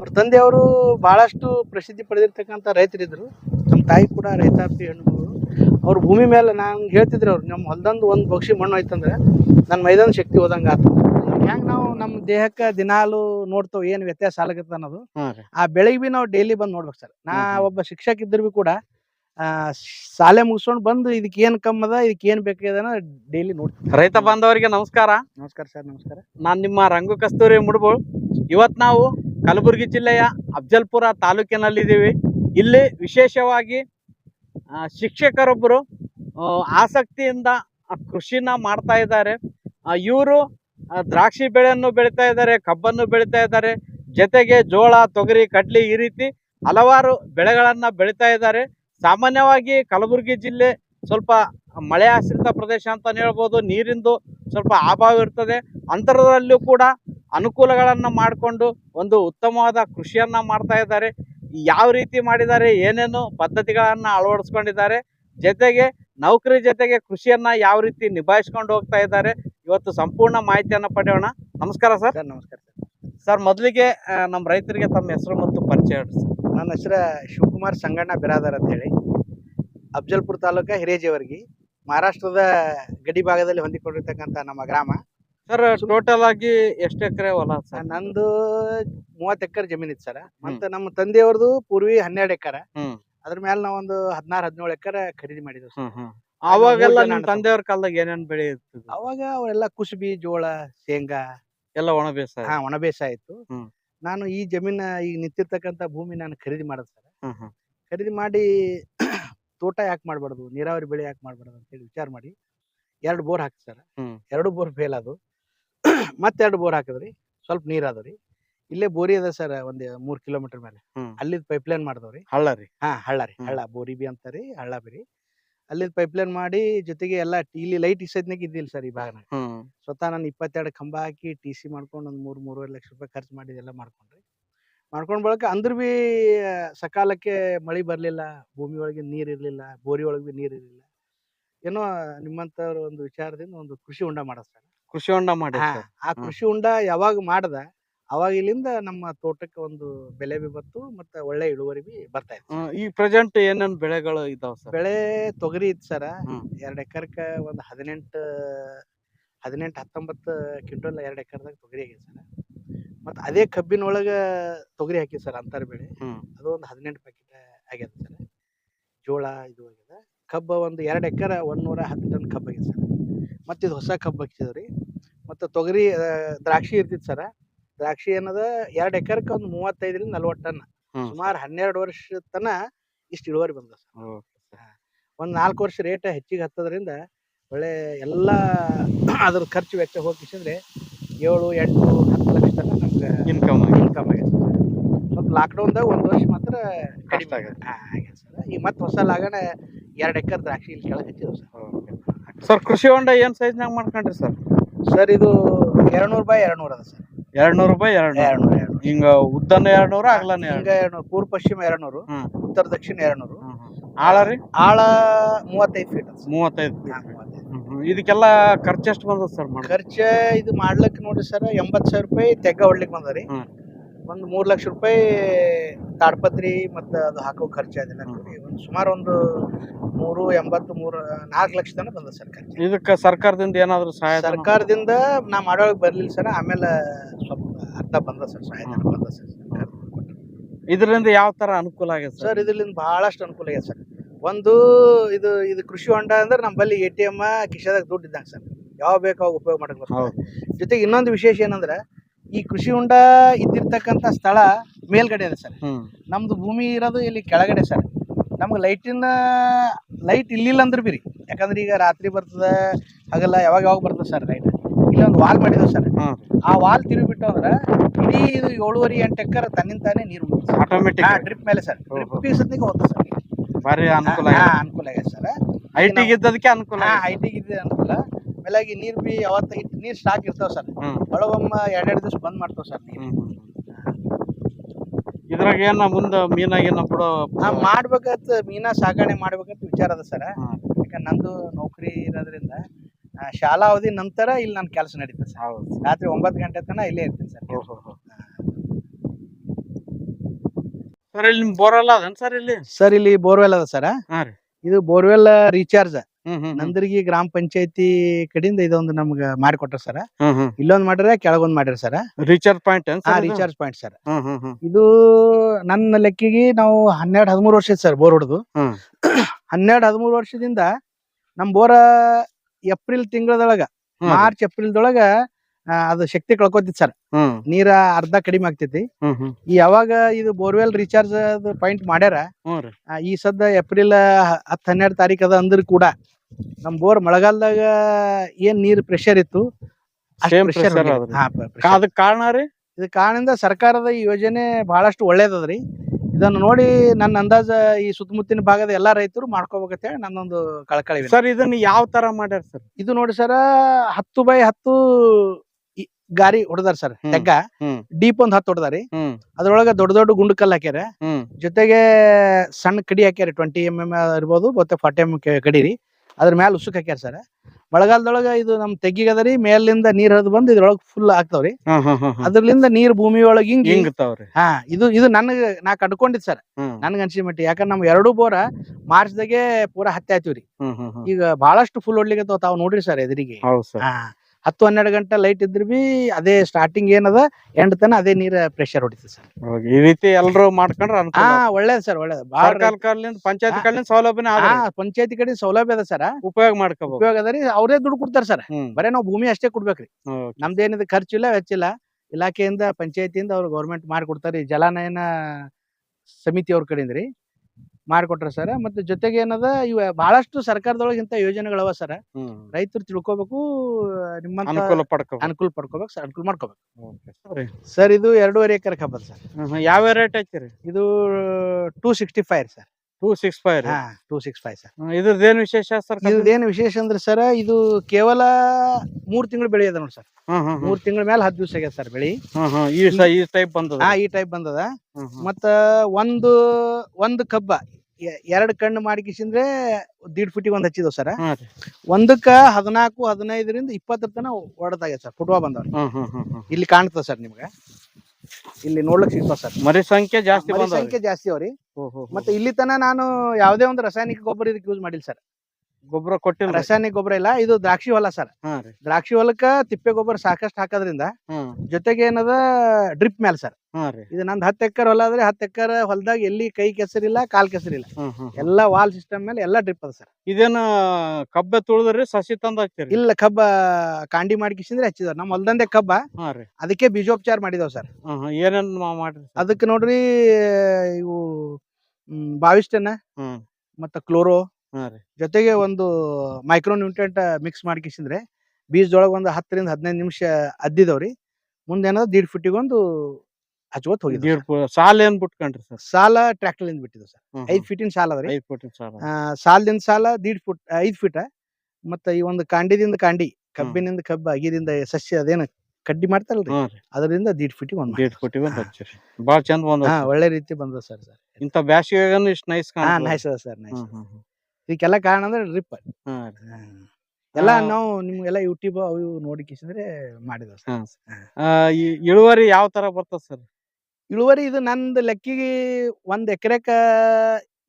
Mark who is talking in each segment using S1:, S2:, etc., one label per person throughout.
S1: ಅವ್ರ ತಂದೆಯವರು ಬಹಳಷ್ಟು ಪ್ರಸಿದ್ಧಿ ಪಡೆದಿರ್ತಕ್ಕಂಥ ರೈತರಿದ್ರು. ನಮ್ಮ ತಾಯಿ ಕೂಡ ರೈತಾಪಿ ಹೆಣ್ಣುಗಳು ಅವ್ರ ಭೂಮಿ ಮೇಲೆ ನಾನು ಹೇಳ್ತಿದ್ರು ಅವ್ರು ನಮ್ಮ ಹೊಲ್ದಂದು ಒಂದು ಬಕ್ಷಿ ಮಣ್ಣು ಆಯ್ತಂದ್ರೆ ನನ್ನ ಮೈದಾನ ಶಕ್ತಿ ಹೋದಂಗೆ ಆತು. ಹೆಂಗೆ ನಾವು ನಮ್ಮ ದೇಹಕ್ಕೆ ದಿನಾಲು ನೋಡ್ತೇವೆ ಏನು ವ್ಯತ್ಯಾಸ ಆಗತ್ತೆ ಅನ್ನೋದು. ಆ ಬೆಳಿಗ್ಗೆ ಬಿ ನಾವು ಡೈಲಿ ಬಂದು ನೋಡ್ಬೇಕು ಸರ್. ನಾ. ಒಬ್ಬ ಶಿಕ್ಷಕ ಇದ್ರು ಬಿ ಕೂಡ ಶಾಲೆ ಮುಗಿಸ್ಕೊಂಡು ಬಂದು ಇದಕ್ಕೆ ಏನು ಕಮ್ಮದ ಇದಕ್ಕೆ ಏನು ಬೇಕಾಗ್ಯದ ಡೈಲಿ ನೋಡ್ತೀನಿ
S2: ರೈತ ಬಾಂಧವರಿಗೆ ನಮಸ್ಕಾರ.
S1: ನಮಸ್ಕಾರ ಸರ್ ನಮಸ್ಕಾರ.
S2: ನಾನು ನಿಮ್ಮ ರಂಗು ಕಸ್ತೂರಿ ಮುಡ್ಬೋಳ್. ಇವತ್ ನಾವು ಕಲಬುರಗಿ ಜಿಲ್ಲೆಯ ಅಫ್ಜಲ್ಪುರ ತಾಲೂಕಿನಲ್ಲಿದ್ದೀವಿ. ಇಲ್ಲಿ ವಿಶೇಷವಾಗಿ ಶಿಕ್ಷಕರೊಬ್ಬರು ಆಸಕ್ತಿಯಿಂದ ಕೃಷಿನ ಮಾಡ್ತಾ ಇದ್ದಾರೆ. ಇವರು ದ್ರಾಕ್ಷಿ ಬೆಳೆಯನ್ನು ಬೆಳೀತಾ ಇದ್ದಾರೆ, ಕಬ್ಬನ್ನು ಬೆಳೀತಾ ಇದ್ದಾರೆ. ಜೊತೆಗೆ ಜೋಳ, ತೊಗರಿ, ಕಡ್ಲಿ ಈ ರೀತಿ ಹಲವಾರು ಬೆಳೆಗಳನ್ನು ಬೆಳೀತಾ ಇದ್ದಾರೆ. ಸಾಮಾನ್ಯವಾಗಿ ಕಲಬುರಗಿ ಜಿಲ್ಲೆ ಸ್ವಲ್ಪ ಮಳೆ ಆಶ್ರಿತ ಪ್ರದೇಶ ಅಂತಲೇ ಹೇಳ್ಬೋದು. ನೀರಿಂದು ಸ್ವಲ್ಪ ಅಭಾವ ಇರ್ತದೆ. ಅಂತರದಲ್ಲೂ ಕೂಡ ಅನುಕೂಲಗಳನ್ನ ಮಾಡಿಕೊಂಡು ಒಂದು ಉತ್ತಮವಾದ ಕೃಷಿಯನ್ನು ಮಾಡ್ತಾ ಇದ್ದಾರೆ. ಯಾವ ರೀತಿ ಮಾಡಿದ್ದಾರೆ ಏನೇನು ಪದ್ಧತಿಗಳನ್ನು ಅಳವಡಿಸ್ಕೊಂಡಿದ್ದಾರೆ ಜೊತೆಗೆ ನೌಕರಿ ಜೊತೆಗೆ ಕೃಷಿಯನ್ನು ಯಾವ ರೀತಿ ನಿಭಾಯಿಸ್ಕೊಂಡು ಹೋಗ್ತಾ ಇದ್ದಾರೆ ಇವತ್ತು ಸಂಪೂರ್ಣ ಮಾಹಿತಿಯನ್ನು ಪಡೆಯೋಣ. ನಮಸ್ಕಾರ ಸರ್.
S1: ನಮಸ್ಕಾರ ಸರ್.
S2: ಸರ್ ಮೊದಲಿಗೆ ನಮ್ಮ ರೈತರಿಗೆ ತಮ್ಮ ಹೆಸರು ಮತ್ತು ಪರಿಚಯ ಸರ್.
S1: ನನ್ನ ಹೆಸರು ಶಿವಕುಮಾರ್ ಸಂಗಣ್ಣ ಬಿರಾದರ್ ಅಂತ ಹೇಳಿ. ಅಫ್ಜಲ್ಪುರ ತಾಲೂಕ ಹಿರೇಜಿಯವರ್ಗಿ ಮಹಾರಾಷ್ಟ್ರದ ಗಡಿ ಭಾಗದಲ್ಲಿ ಹೊಂದಿಕೊಂಡಿರ್ತಕ್ಕಂಥ ನಮ್ಮ ಗ್ರಾಮ.
S2: ಸರ್ ಟೋಟಲ್ ಆಗಿ ಎಷ್ಟು ಎಕರೆ ಹೊಲ ಸರ್?
S1: ನಂದು ಮೂವತ್ತು ಎಕರೆ ಜಮೀನ್ ಇತ್ತು ಸರ್. ಮತ್ತೆ ನಮ್ಮ ತಂದೆಯವ್ರದ್ದು ಪೂರ್ವಿ ಹನ್ನೆರಡು ಎಕರೆ. ಅದ್ರ ಮೇಲೆ ನಾವು ಒಂದು ಹದಿನಾರು ಹದಿನೇಳು ಎಕರೆ ಖರೀದಿ ಮಾಡಿದ್ವಿ ಸರ್.
S2: ಅವಾಗೆಲ್ಲ
S1: ಮೂರ್ ಜನ
S2: ನಿಮ್ ತಂದೆಯವ್ರ ಕಾಲದಾಗ ಏನೇನ್ ಬೆಳೆ ಇತ್ತು
S1: ಅವಾಗ ಅವರೆಲ್ಲ ಕುಸುಬಿ ಜೋಳ ಶೇಂಗಾ
S2: ಎಲ್ಲ ಒಣ ಬೇಸಾಯ.
S1: ಹಾ ಒಣ ಬೇಸಾಯ ಇತ್ತು. ನಾನು ಈ ಜಮೀನ ಈಗ ನಿಂತಿರ್ತಕ್ಕಂತ ಭೂಮಿ ನಾನು ಖರೀದಿ ಮಾಡೋದು ಸರ್. ಖರೀದಿ ಮಾಡಿ ತೋಟ ಯಾಕೆ ಮಾಡಬಾರ್ದು? ನೀರಾವರಿ ಬೆಳೆ ಯಾಕೆ ಮಾಡಬಾರ್ದು ಅಂತೇಳಿ ವಿಚಾರ ಮಾಡಿ. ಎರಡು ಬೋರ್ ಹಾಕಿ ಸರ್. ಎರಡು ಬೋರ್ ಫೇಲ್ ಅದು ಮತ್ತೆ ಎರಡು ಬೋರ್ ಹಾಕಿದ್ರಿ. ಸ್ವಲ್ಪ ನೀರ್ ಅದಾವ್ರಿ ಇಲ್ಲೇ ಬೋರಿ ಅದ ಸರ್ ಒಂದ್ ಮೂರ್ ಕಿಲೋಮೀಟರ್ ಮೇಲೆ.
S2: ಹ್ಮ್.
S1: ಅಲ್ಲಿದ್ ಪೈಪ್ಲೈನ್ ಮಾಡಿದವ್ರಿ.
S2: ಹಳ್ಳ ರೀ.
S1: ಹಾ ಹಳ್ಳರಿ
S2: ಹ್ಮ್.
S1: ಹಳ್ಳ ಬೋರಿ ಬಿ ಅಂತಾರಿ ಹಳ್ಳ ಬಿರಿ ಅಲ್ಲಿದ್ ಪೈಪ್ಲೈನ್ ಮಾಡಿ ಜೊತೆಗೆ ಎಲ್ಲ ಇಲ್ಲಿ ಲೈಟ್ ಇಸದ್ನಾಗ ಇದ್ದಿಲ್ಲ ಸರ್ ಈ ಭಾಗನ
S2: ಹ್ಮ್.
S1: ಸ್ವತಃ ನಾನು ಇಪ್ಪತ್ತೆರಡು ಕಂಬ ಹಾಕಿ ಟಿ ಸಿ ಮಾಡ್ಕೊಂಡು ಒಂದು ಮೂರು ಮೂರುವರೆ ಲಕ್ಷ ರೂಪಾಯಿ ಖರ್ಚು ಮಾಡಿ ಇದೆಲ್ಲ ಮಾಡ್ಕೊಂಡ್ರಿ. ಮಾಡ್ಕೊಂಡ್ ಬಳಕ ಅಂದ್ರೆ ಬಿ ಸಕಾಲಕ್ಕೆ ಮಳಿ ಬರಲಿಲ್ಲ ಭೂಮಿ ಒಳಗೆ ನೀರ್ ಇರ್ಲಿಲ್ಲ ಬೋರಿ ಒಳಗೆ ಬಿ ನೀರ್ ಇರ್ಲಿಲ್ಲ. ಏನೋ ನಿಮ್ಮಂಥವ್ರ ಒಂದು ವಿಚಾರದಿಂದ ಒಂದು ಕೃಷಿ ಹೊಂಡ ಮಾಡೋದು ಸರ್
S2: ಕೃಷಿ ಹೊಂಡ ಮಾಡಿ
S1: ಆ ಕೃಷಿ ಹೊಂಡ ಯಾವಾಗ ಮಾಡ್ದ ಅವಾಗ ಇಲ್ಲಿಂದ ನಮ್ಮ ತೋಟಕ್ಕೆ ಒಂದು ಬೆಲೆ ಬಿ ಬತ್ತು ಮತ್ತೆ ಒಳ್ಳೆ ಇಳುವರಿ ಬಿ ಬರ್ತಾ ಇತ್ತು
S2: ಈ ಪ್ರೆಸೆಂಟ್ ಏನೇನ್ ಬೆಳೆಗಳು ಇದಾವ ಸರ್?
S1: ಬೆಳೆ ತೊಗರಿ ಇತ್ತು ಸರ. ಎರಡು ಎಕರ್ಕ ಒಂದು ಹದಿನೆಂಟು ಹದಿನೆಂಟು ಹತ್ತೊಂಬತ್ತು ಕ್ವಿಂಟಲ್ ಎರಡ್ ಎಕರ್ದಾಗ ತೊಗರಿ ಆಗಿದೆ ಸರ್. ಮತ್ತೆ ಅದೇ ಕಬ್ಬಿನೊಳಗ ತೊಗರಿ ಹಾಕಿ ಸರ್ ಅಂತರ ಬೆಳೆ. ಅದು ಒಂದು ಹದಿನೆಂಟು ಪ್ಯಾಕೆಟ್ ಆಗ್ಯದ ಸರ್. ಜೋಳ ಇದು ಆಗ್ಯದ. ಕಬ್ಬ ಒಂದು ಎರಡು ಎಕರೆ ನೂರ ಹತ್ತು ಟನ್ ಕಬ್ಬಾಗಿದೆ ಸರ್. ಮತ್ತೆ ಇದು ಹೊಸ ಕಬ್ಬು ಹಾಕಿದ್ರಿ ಮತ್ತು ತೊಗರಿ ದ್ರಾಕ್ಷಿ ಇರ್ತಿತ್ತು ಸರ. ದ್ರಾಕ್ಷಿ ಏನದ ಎರಡು ಎಕರೆಗೆ ಒಂದು ಮೂವತ್ತೈದರಿಂದ ನಲ್ವತ್ತು ಟನ್. ಸುಮಾರು ಹನ್ನೆರಡು ವರ್ಷ ತನ ಇಷ್ಟು ಇಳುವರಿ ಬಂದ ಸರ್. ಒಂದು ನಾಲ್ಕು ವರ್ಷ ರೇಟ್ ಹೆಚ್ಚಿಗೆ ಹತ್ತೋದ್ರಿಂದ ಒಳ್ಳೆ ಎಲ್ಲ ಅದ್ರ ಖರ್ಚು ವೆಚ್ಚ ಹೋಗಿಸಿದ್ರೆ ಏಳು ಎಂಟು ಹತ್ತು ಲಕ್ಷ ತನಕ ನಮ್ಗೆ
S2: ಇನ್ಕಮ್.
S1: ಇನ್ಕಮ್ ಆಗೈತೆ ಸರ್. ಸ್ವಲ್ಪ ಲಾಕ್ಡೌನ್ದಾಗ ಒಂದು ವರ್ಷ ಮಾತ್ರ ಕಡಿಮೆ
S2: ಆಗೈತೆ
S1: ಸರ್. ಈಗ ಮತ್ತೆ ಹೊಸ ಲಾಗಣ ಎರಡು ಎಕರೆ ದ್ರಾಕ್ಷಿ ಇಲ್ಲಿ ಕೆಳಗೆ ಹಚ್ಚಿದ್ರು ಸರ್.
S2: ಸರ್ ಕೃಷಿ ಹೊಂಡ ಏನ್ ಸೈಜ್ನಾಗ ಮಾಡ್ಕೊಂಡ್ರಿ ಸರ್
S1: ಸರ್ ಇದು ಎರಡ್ನೂರು ಬೈ ಎರಡ್ನೂರು ಅದ ಸರ್
S2: ಎರಡ್ನೂರು ರೂಪಾಯಿ ಎರಡ್
S1: ಎರಡ್ನೂರು ಎರಡ್ನೂರು.
S2: ಹಿಂಗ ಉದ್ದನ ಎರಡ್ನೂರ ಅಗ್ಲನ ಎರಡ್
S1: ಎರಡ್ನೂರು. ಪೂರ್ವ ಪಶ್ಚಿಮ ಎರಡ್ನೂರು
S2: ಹ್ಮ್.
S1: ಉತ್ತರ ದಕ್ಷಿಣ ಎರಡ್ನೂರು.
S2: ಆಳ ರೀ?
S1: ಆಳ ಮೂವತ್ತೈದು ಫೀಟ್ ಅದ
S2: ಮೂವತ್ತೈದು. ಇದಕ್ಕೆಲ್ಲ ಖರ್ಚು ಎಷ್ಟು ಬಂದದ ಸರ್ ಮಾಡಿ
S1: ಖರ್ಚ ಇದು ಮಾಡ್ಲಿಕ್ಕೆ ನೋಡಿ ಸರ್ ಎಂಬತ್ತು ಸಾವಿರ ರೂಪಾಯಿ ತೆಗ್ಗ ಹೊಡ್ಲಿಕ್ಕೆ ಬಂದರಿ. ಒಂದು ಮೂರು ಲಕ್ಷ ರೂಪಾಯಿ ತಾಡ್ಪತ್ರಿ ಮತ್ತು ಅದು ಹಾಕೋ ಖರ್ಚು ಅದೆಲ್ಲ. ಕೂಡಿ ಒಂದು ಸುಮಾರು ಒಂದು ಮೂರು ಎಂಬತ್ತು ಮೂರು ನಾಲ್ಕು ಲಕ್ಷ ತನಕ ಬಂದ ಸರ್ ಖರ್ಚು.
S2: ಇದಕ್ಕ ಸರ್ಕಾರದಿಂದ ಏನಾದರೂ ಸಹಾಯ
S1: ಸರ್ಕಾರದಿಂದ ನಾ ಮಾಡೋಕೆ ಬರಲಿಲ್ಲ ಸರ್ ಆಮೇಲೆ ಸ್ವಲ್ಪ ಅರ್ಧ ಬಂದ ಸರ್ ಸಹಾಯ ಬಂದ ಸರ್.
S2: ಇದರಿಂದ ಯಾವ ತರ ಅನುಕೂಲ ಆಗಿದೆ
S1: ಸರ್? ಇದರಿಂದ ಭಾಳಷ್ಟು ಅನುಕೂಲ ಆಗಿದೆ ಸರ್. ಒಂದು ಇದು ಇದು ಕೃಷಿ ಹೊಂಡ ಅಂದ್ರೆ ನಮ್ಮಲ್ಲಿ ಎ ಟಿ ಎಂ ಕಿಶಾದಾಗ ದುಡ್ಡು ಇದ್ದಂಗೆ ಸರ್. ಯಾವ ಬೇಕು ಅವಾಗ ಉಪಯೋಗ ಮಾಡಕ್
S2: ಹೌದು.
S1: ಜೊತೆಗೆ ಇನ್ನೊಂದು ವಿಶೇಷ ಏನಂದ್ರೆ ಈ ಕೃಷಿ ಹೊಂಡ ಇದ್ದಿರ್ತಕ್ಕಂಥ ಸ್ಥಳ ಮೇಲ್ಗಡೆ ಇದೆ ಸರ್. ನಮ್ದು ಭೂಮಿ ಇರೋದು ಇಲ್ಲಿ ಕೆಳಗಡೆ ಸರ್. ನಮ್ಗೆ ಲೈಟಿನ ಲೈಟ್ ಇಲ್ಲಿಲ್ಲ ಅಂದ್ರೆ ಬಿರಿ ಯಾಕಂದ್ರೆ ಈಗ ರಾತ್ರಿ ಬರ್ತದ ಹಾಗೆಲ್ಲ ಯಾವಾಗ ಯಾವಾಗ ಬರ್ತದೆ ಸರ್ ಲೈಟ್. ಇಲ್ಲಿ ಒಂದು ವಾಲ್ ಮಾಡಿದ್ವಿ ಸರ್. ಆ ವಾಲ್ ತಿರುಗಿಬಿಟ್ಟು ಅಂದ್ರೆ ಇಡೀ ಇದು ಏಳುವರೆ ಎಂಟು ಎಕ್ಕರ್ ತನ್ನಿಂದ ತಾನೇ ನೀರು
S2: ಆಟೋಮೆಟಿಕ್
S1: ಡ್ರಿಪ್ ಮೇಲೆ ಸರ್. ಡ್ರಿಪ್ ಸದ್ಯಕ್ಕೆ ಹೋಗ್ತದೆ ಸರ್.
S2: ಭಾರಿ ಅನುಕೂಲ
S1: ಅನುಕೂಲ ಆಗಿದೆ ಸರ್.
S2: ಐಟಿಗೆ ಇದ್ದದಕ್ಕೆ ಅನುಕೂಲ
S1: ಹಾ
S2: ಆಗಿದೆ.
S1: ಐಟಿಗೆ ಇದೆ ಅನುಕೂಲ. ಆಮೇಲೆ ನೀರ್ ಬಿ ಯಾವತ್ತ ಇಟ್ಟು ನೀರ್ ಸ್ಟಾಕ್ ಇರ್ತಾವ ಸರ್.
S2: ಹ್ಮ್.
S1: ಒಳಗೊಮ್ಮ ಎರಡೆರಡು ದಿವಸ ಬಂದ್ ಮಾಡ್ತಾವ ಸರ್ ನೀರು.
S2: ಇದ್ರಾಗ ಏನ ಮುಂದ ಮೀನಾಗೇನ ಬಿಡೋ
S1: ನಾ ಮಾಡ್ಬೇಕಂತ ಮೀನಾ ಸಾಗಣೆ ಮಾಡ್ಬೇಕಂತ ವಿಚಾರ ಅದ ಸರ್.
S2: ಹ್ಮ್.
S1: ಯಾಕಂದ್ರೆ ನಂದು ನೌಕರಿ ಇರೋದ್ರಿಂದ ಆ, ಶಾಲಾ ಅವಧಿ ನಂತರ ಇಲ್ಲಿ ನನ್ನ ಕೆಲಸ ನಡೀತದೆ ಸರ್.
S2: ಹೌದು
S1: ರಾತ್ರಿ ಒಂಬತ್ತು ಗಂಟೆ ತನಕ ಇಲ್ಲೇ ಇರ್ತೀನಿ ಸರ್
S2: ಸರ್ ಇಲ್ಲಿ ಬೋರ್ವೆಲ್ ಬೋರಲ್ಲ ಅದನ್ ಸರ್ ಇಲ್ಲಿ?
S1: ಸರ್ ಇಲ್ಲಿ ಬೋರ್ವೆಲ್ ಅದ ಸರ್.
S2: ಹಾ ರೀ.
S1: ಇದು ಬೋರ್ವೆಲ್ ರೀಚಾರ್ಜ್. ನಂದರ್ಗಿ ಗ್ರಾಮ ಪಂಚಾಯತಿ ಕಡೆಯಿಂದ ಇದೊಂದು ನಮ್ಗ ಮಾಡಿಕೊಟ್ರ ಸರ್. ಇಲ್ಲೊಂದ್ ಮಾಡ್ಯಾರ ಕೆಳಗೊಂದ್ ಮಾಡ್ಯಾರ sir.
S2: Recharge point?
S1: Recharge point sir. ಇದು ನನ್ನ ಲೆಕ್ಕಿಗೆ ನಾವು ಹನ್ನೆರಡ್ ಹದಿಮೂರು ವರ್ಷ ಸರ್ ಬೋರ್ ಹೊಡೆದು. ಹನ್ನೆರಡ್ ಹದಿಮೂರು ವರ್ಷದಿಂದ ನಮ್ ಬೋರ ಏಪ್ರಿಲ್ ತಿಂಗಳದೊಳಗ ಮಾರ್ಚ್ ಏಪ್ರಿಲ್ದೊಳಗ ಅದು ಶಕ್ತಿ ಕಳ್ಕೊತಿತ್ ಸರ್
S2: ಹ್ಮ್
S1: ನೀರ ಅರ್ಧ ಕಡಿಮೆ ಆಗ್ತೈತಿ
S2: ಹ್ಮ್ ಹ್ಮ್
S1: ಈ ಯಾವಾಗ ಇದು ಬೋರ್ವೆಲ್ ರೀಚಾರ್ಜ್ ಪಾಯಿಂಟ್ ಮಾಡ್ಯಾರ
S2: ಹ್ಮ್ ರೀ
S1: ಆ, ಈ ಸದ್ದ ಏಪ್ರಿಲ್ ಹತ್ತು ಹನ್ನೆರಡು ತಾರೀಕು ಅದ ಅಂದ್ರ ಕೂಡ ನಮ್ ಬೋರ್ ಮಳೆಗಾಲದಾಗ ಏನ್ ನೀರ್ ಪ್ರೆಷರ್ ಇತ್ತು ಅಷ್ಟ್
S2: Same
S1: pressure
S2: pressure
S1: ಹೋಗಿದೆ.
S2: ಅದ್ರಿ.
S1: ಹಾ, ಪ- pressure.
S2: ಅದಕ್ ಕಾರಣ ರೀ
S1: ಇದ ಕಾರಣದಿಂದ ಸರ್ಕಾರದ ಈ ಯೋಜನೆ ಬಹಳಷ್ಟು ಒಳ್ಳೇದದ್ರಿ ಇದನ್ನು ನೋಡಿ ನನ್ನ ಅಂದಾಜ ಈ ಸುತ್ತಮುತ್ತಿನ ಭಾಗದ ಎಲ್ಲಾ ರೈತರು ಮಾಡ್ಕೋಬೇಕಂತ ಹೇಳಿ ನನ್ನೊಂದು ಕಳಕಳಿ ವಿನಂತಿ.
S2: ಸರ್ ಇದನ್ನ ಯಾವ ತರ ಮಾಡ್ಯಾರ ಸರ್
S1: ಇದು ನೋಡಿ ಸರ ಹತ್ತು ಬೈ ಹತ್ತು ಗಾರಿ ಹೊಡೆದಾರ ಸರ್. ತೆಗ್ಗ. ಡೀಪ್ ಒಂದ್ ಹತ್ತು ಹೊಡೆದಾರಿ ಅದ್ರೊಳಗ ದೊಡ್ಡ ದೊಡ್ಡ ಗುಂಡು ಕಲ್ಲು ಹಾಕ್ಯಾರ ಜೊತೆಗೆ ಸಣ್ಣ ಕಡಿ ಹಾಕ್ಯಾರಿ ಟ್ವೆಂಟಿ ಎಂ ಎಂ ಇರ್ಬೋದು ಮತ್ತೆ ಫಾರ್ಟಿ ಎಂ ಕಡಿ ರೀ. ಅದ್ರ ಮ್ಯಾಲ ಉಸುಕ್ ಹಾಕ್ಯಾರ ಸರ್. ಮಳೆಗಾಲದೊಳಗ ಇದು ನಮ್ ತೆಗ್ಗಿಗೆ ಅದರಿ ಮೇಲಿಂದ ನೀರ್ ಹರಿದು ಬಂದು ಇದ್ರೊಳಗ ಫುಲ್ ಆಗ್ತಾವ್ರಿ ಅದ್ರಲಿಂದ ನೀರ್ ಭೂಮಿ ಒಳಗ ಹಿಂಗ್
S2: ಹಿಂಗ್ತಾವ್ರಿ
S1: ಹಾ ಇದು ಇದು ನನಗ ನಾ ಕಂಡ್ಕೊಂಡಿದ್ ಸರ್. ನನ್ಗ ಅನ್ಸಿದ ಮಟ್ಟಿ ಯಾಕಂದ್ರೆ ನಮ್ ಎರಡು ಬೋರ ಮಾರ್ಚ್ದಾಗೆ ಪೂರಾ ಹತ್ತಿ ಆಯ್ತಿವ್ರಿ ಈಗ ಬಹಳಷ್ಟು ಫುಲ್ ಹೊಡ್ಲಿಕ್ಕೆ ತಾವ್ ನೋಡ್ರಿ ಸರ್ ಎದುರಿಗೆ. ಹಾ. ಹತ್ತು ಹನ್ನೆರಡು ಗಂಟೆ ಲೈಟ್ ಇದ್ರ ಬಿ ಅದೇ ಸ್ಟಾರ್ಟಿಂಗ್ ಏನದ ಎಂಡ್ ತನ ಅದೇ ನೀರ ಪ್ರೆಷರ್ ಹೊಡಿತದೆ ಸರ್.
S2: ಈ ರೀತಿ ಎಲ್ಲರೂ ಮಾಡ್ಕೊಂಡ್ರ
S1: ಹಾ. ಒಳ್ಳೇದ್ ಸರ್ ಒಳ್ಳೇದ್ ಬಾಳ
S2: ಕಡೆ ಪಂಚಾಯತ್. ಕಾಲಿಂದ ಸೌಲಭ್ಯನ
S1: ಹಾ ಪಂಚಾಯತಿ ಕಡೆ ಸೌಲಭ್ಯ ಅದ ಸರ್
S2: ಉಪಯೋಗ ಮಾಡ್ಕೋಬಹುದು
S1: ಉಪಯೋಗ ಅದ ರೀ ಅವರೇ ದುಡ್ಡು ಕೊಡ್ತಾರ ಸರ್ ಬರೀ ನಾವು ಭೂಮಿ ಅಷ್ಟೇ ಕೊಡ್ಬೇಕ್ರಿ. ನಮ್ದೇನಿದೆ ಖರ್ಚಿಲ್ಲ ವೆಚ್ಚಿಲ್ಲ ಇಲಾಖೆಯಿಂದ ಪಂಚಾಯತಿಯಿಂದ ಅವ್ರು ಗೌರ್ಮೆಂಟ್ ಮಾಡ್ಕೊಡ್ತಾರೆ ಜಲಾನಯನ ಸಮಿತಿಯವ್ರ ಕಡೆಯಿಂದ ರೀ ಮಾಡ್ಕೊಟ್ರ ಸರ್. ಮತ್ತೆ ಜೊತೆಗೆ ಏನದ ಇವ ಬಹಳಷ್ಟು ಸರ್ಕಾರದೊಳಗೆ ಇಂತ ಯೋಜನೆಗಳವ ಸರ್. ರೈತರು ತಿಳ್ಕೊಬೇಕು ನಿಮ್ಮ
S2: ಅನುಕೂಲ ಪಡ್ಕೋ
S1: ಅನುಕೂಲ ಪಡ್ಕೋಬೇಕು ಸರ್. ಅನುಕೂಲ ಮಾಡ್ಕೋಬೇಕು. ಸರ್. ಇದು ಎರಡೂವರೆ ಎಕರೆ ಕಬ್ಬದ ಸರ್.
S2: ಯಾವ ರೇಟ್ ಐತಿರಿ?
S1: ಇದು two sixty five sir.
S2: Two six five
S1: two six five sir.
S2: ಇದ್ರದೇನ್ ವಿಶೇಷ ಸರ್
S1: ಇದೇನು ವಿಶೇಷ ಅಂದ್ರೆ ಸರ್ ಇದು ಕೇವಲ ಮೂರ್ ತಿಂಗಳು ಬೆಳೆ ಅದ ನೋಡಿ ಸರ್. ಮೂರ್ ತಿಂಗಳ ಮೇಲೆ ಹತ್ತು ದಿವಸ ಆಗ್ಯದ ಸರ್ ಬೆಳಿ.
S2: ಈ ಟೈಪ್ ಬಂದದ?
S1: ಈ ಟೈಪ್ ಬಂದದ. ಮತ್ತ ಒಂದು ಒಂದು ಕಬ್ಬ ಎರಡ್ ಕಣ್ಣು ಮಾಡಿಕಿಸಿಂದ್ರೆ ದೀಡ್ ಫುಟಿಗೆ ಒಂದ್ ಹಚ್ಚಿದವ್ ಸರ್. ಒಂದಕ್ಕ ಹದಿನಾಲ್ಕು ಹದಿನೈದರಿಂದ ಇಪ್ಪತ್ತರ ತನ ಹೊಡೆದಾಗ್ಯದ ಸರ್ ಫುಟ್ಬಾಲ್ ಬಂದವ್ರಿ. ಇಲ್ಲಿ ಕಾಣ್ತದ ಸರ್ ನಿಮ್ಗೆ. ಇಲ್ಲಿ ನೋಡ್ಲಕ್ ಸಿಗ್ತಾವ ಸರ್.
S2: ಮರಿ ಸಂಖ್ಯೆ ಜಾಸ್ತಿ
S1: ಮರಿ ಸಂಖ್ಯೆ ಜಾಸ್ತಿ ಅವ್ರಿ. ಮತ್ತೆ ಇಲ್ಲಿ ತನ ನಾನು ಯಾವುದೇ ಒಂದು ರಾಸಾಯನಿಕ ಗೊಬ್ಬರ ಇದಕ್ಕೆ ಯೂಸ್ ಮಾಡಿಲ್ಲ ಸರ್.
S2: ಗೊಬ್ಬರ ಕೊಟ್ಟಿಲ್ಲ
S1: ರಾಸಾಯನಿಕ ಗೊಬ್ಬರ ಇಲ್ಲ ಇದು ದ್ರಾಕ್ಷಿ ಹೊಲ ಸರ್. ದ್ರಾಕ್ಷಿ ಹೊಲಕ್ಕ ತಿಪ್ಪೆ ಗೊಬ್ಬರ ಸಾಕಷ್ಟು ಹಾಕೋದ್ರಿಂದ ಜೊತೆಗೆ ಏನದ ಡ್ರಿಪ್ ಮ್ಯಾಲ್ ಸರ್. ಇದು ನಂದು ಹತ್ತು ಎಕರ್ ಹೊಲ ಆದ್ರೆ ಹತ್ತು ಎಕರ್ ಹೊಲದಾಗ ಎಲ್ಲಿ ಕೈ ಕೆಸರಿಲ್ಲ ಕಾಲ್ ಕೆಸರಿಲ್ಲ. ಎಲ್ಲ ವಾಲ್ ಸಿಸ್ಟಮ್ ಮೇಲೆ ಎಲ್ಲಾ ಡ್ರಿಪ್ ಅದ ಸರ್.
S2: ಇದೇನ ಕಬ್ಬೆ ತುಳಿದ್ರಿ ಸಸಿ ತಂದ್ ಹಾಕ್ತಿರಿ?
S1: ಇಲ್ಲ ಕಬ್ಬ ಕಾಂಡಿ ಮಾಡ್ಕಿಸಿದ್ರೆ ಹಚ್ಚಿದವ್ರ ನಮ್ಮ ಹೊಲ್ದಂದೆ ಕಬ್ಬ. ಅದಕ್ಕೆ ಬೀಜೋಪಚಾರ ಮಾಡಿದವ್ ಸರ್.
S2: ಏನೇನ್ ಮಾಡ್ರಿ
S1: ಅದಕ್ಕೆ ನೋಡ್ರಿ ಇವು
S2: ಬಾವಿಷ್ಟನ್ನ
S1: ಮತ್ತ ಕ್ಲೋರೋ
S2: ಹಾ ರೀ.
S1: ಜೊತೆಗೆ ಒಂದು ಮೈಕ್ರೋ ನ್ಯೂಟ್ರೆಂಟ್ ಮಿಕ್ಸ್ ಮಾಡ್ಕಿಸಿಂದ್ರೆ ಬೀಜದೊಳಗೆ ಒಂದು ಹತ್ತರಿಂದ ಹದಿನೈದು ನಿಮಿಷ ಅದ್ದಿದವ್ರಿ. ಮುಂದೆ ಏನದ ದೀಡ್ ಫೀಟಿಗೊಂದು ಒಂದು ಹಚ್ಕೋತ್ ಹೋಗಿದ್ವಿ
S2: ಸಾಲ ಏನ್ ಬಿಟ್ಕೊಂಡ್ರಿ ಸರ್?
S1: ಸಾಲ ಟ್ರ್ಯಾಕ್ಟರ್ಲಿಂದ ಬಿಟ್ಟಿದ್ವಿ ಸರ್. ಐದ್ ಫೀಟಿನ ಸಾಲ ಅದ್ರಿ
S2: ಐದ್ ಫುಟ್ ಸಾಲ
S1: ಸಾಲದಿಂದ ಸಾಲ ದೀಡ್ ಫುಟ್ ಐದ್ ಫೀಟ. ಮತ್ತ ಈ ಒಂದು ಕಾಂಡಿದಿಂದ ಕಾಂಡಿ ಕಬ್ಬಿನಿಂದ ಕಬ್ಬ ಅಗಿದಿಂದ ಸಸ್ಯ ಅದೇನ ಕಡ್ಡಿ ಮಾಡ್ತಾರಲ್ರಿ ಅದರಿಂದ ದೀಡ್ ಫೀಟಿ ಒಂದ್
S2: ದೀಡ್ ಫುಟಿಗೆ ಒಂದ್ ಹಚ್ಚಿರಿ. ಬಾಳ್ ಚಂದ
S1: ಹಾ ಒಳ್ಳೆ ರೀತಿ ಬಂದ ಸರ್ ಸರ್.
S2: ಇಂತ ಬ್ಯಾಸಿಗೆ ಇಷ್ಟ ನೈಸ್
S1: ನೈಸ್ ಅದ ಸರ್ ನೈಸ್. ಇದಕ್ಕೆಲ್ಲ ಕಾರಣ ಅಂದ್ರೆ ಡ್ರಿಪ್. ಎಲ್ಲ ನಾವು ನಿಮ್ಗೆಲ್ಲ ಯೂಟ್ಯೂಬ್ ಅವು ಇವು ನೋಡಿಕಿಸಿದ್ರೆ ಮಾಡಿದ್ವಿ
S2: ಹಾ.
S1: ಸರ್
S2: ಈ ಇಳುವರಿ ಯಾವ ತರ ಬರ್ತದ ಸರ್?
S1: ಇಳುವರಿ ಇದು ನಂದು ಲೆಕ್ಕಿಗೆ ಒಂದ್ ಎಕರೆಕ